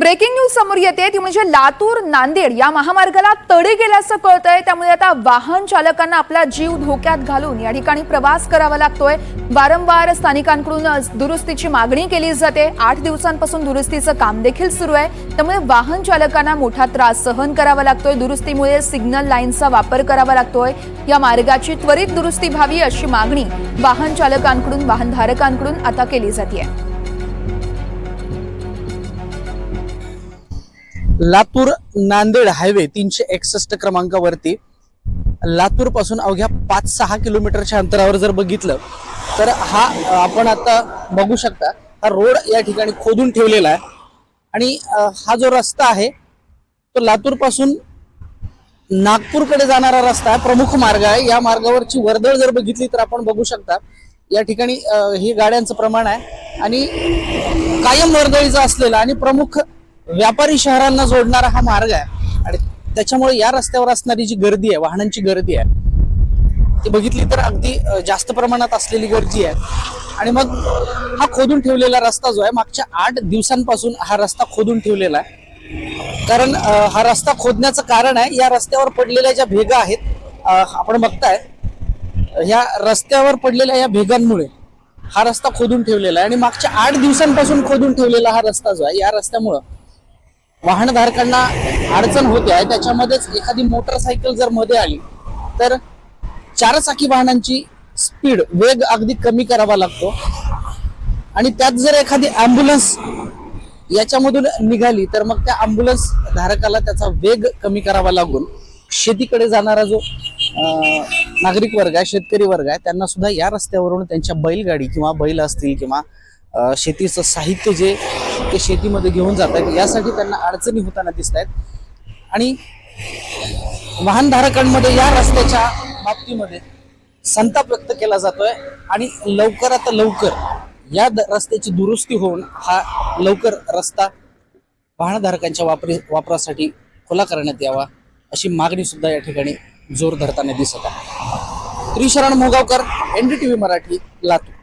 Breaking news समोर येते. ती म्हणजे लातूर नांदेड या महामार्गाला तडे गेल्याचं कळतंय. त्यामुळे आता वाहन चालकांना आपला जीव धोक्यात घालून या ठिकाणी प्रवास करावा लागतोय. वारंवार स्थानिकांकडून दुरुस्तीची मागणी केली जाते. आठ दिवसांपासून दुरुस्तीचं काम देखील सुरू आहे. त्यामुळे वाहन चालकांना मोठा त्रास सहन करावा लागतोय. दुरुस्तीमुळे सिग्नल लाईनचा वापर करावा लागतोय. या मार्गाची त्वरित दुरुस्ती व्हावी अशी मागणी वाहन चालकांकडून वाहनधारकांकडून आता केली जाते लातूर नांदेड हायवे तीनशे एकसष्ट क्रमांकावरती. लातूरपासून अवघ्या पाच सहा किलोमीटरच्या अंतरावर जर बघितलं तर हा आपण आता बघू शकता हा रोड या ठिकाणी खोदून ठेवलेला आहे. आणि हा जो रस्ता आहे तो लातूरपासून नागपूरकडे जाणारा रस्ता आहे प्रमुख मार्ग आहे. या मार्गावरची वर्दळ जर बघितली तर आपण बघू शकता या ठिकाणी हे गाड्यांचं प्रमाण आहे. आणि कायम वर्दळीचं असलेला आणि प्रमुख व्यापारी शहरांना जोडणारा हा मार्ग आहे. आणि त्याच्यामुळे या रस्त्यावर असणारी जी गर्दी आहे वाहनांची गर्दी आहे ती बघितली तर अगदी जास्त प्रमाणात असलेली गर्दी आहे. आणि मग हा खोदून ठेवलेला रस्ता जो आहे मागच्या आठ दिवसांपासून हा रस्ता खोदून ठेवलेला आहे. कारण हा रस्ता खोदण्याचं कारण आहे या रस्त्यावर पडलेल्या ज्या भेगा आहेत आपण बघताय ह्या रस्त्यावर पडलेल्या या भेगांमुळे हा रस्ता खोदून ठेवलेला आहे. आणि मागच्या आठ दिवसांपासून खोदून ठेवलेला हा रस्ता जो आहे या रस्त्यामुळं वाहनधारकांना अडचण होते आहे. त्याच्यामध्येच एखादी मोटरसायकल जर मध्ये आली तर चारचाकी वाहनांची स्पीड वेग अगदी कमी करावा लागतो. आणि त्यात जर एखादी ॲम्ब्युलन्स याच्यामधून निघाली तर मग त्या ॲम्ब्युलन्स धारकाला त्याचा वेग कमी करावा लागून शेतीकडे जाणारा जो नागरिक वर्ग आहे शेतकरी वर्ग आहे त्यांना सुद्धा या रस्त्यावरून त्यांच्या बैलगाडी किंवा बैल असतील किंवा शेतीचं साहित्य जे ते शेतीमध्ये घेऊन जात आहेत. यासाठी त्यांना अडचणी होताना दिसत आहेत आणि वाहनधारकांमध्ये या रस्त्याच्या बाबतीमध्ये संताप व्यक्त केला जातोय. आणि लवकरात लवकर या द- रस्त्याची दुरुस्ती होऊन हा लवकर रस्ता वाहनधारकांच्या वापरी वापरासाठी खुला करण्यात यावा अशी मागणी सुद्धा या ठिकाणी जोर धरताना दिसत आहे. त्रिशरण मोगावकर एनडीटीव्ही मराठी लातूर.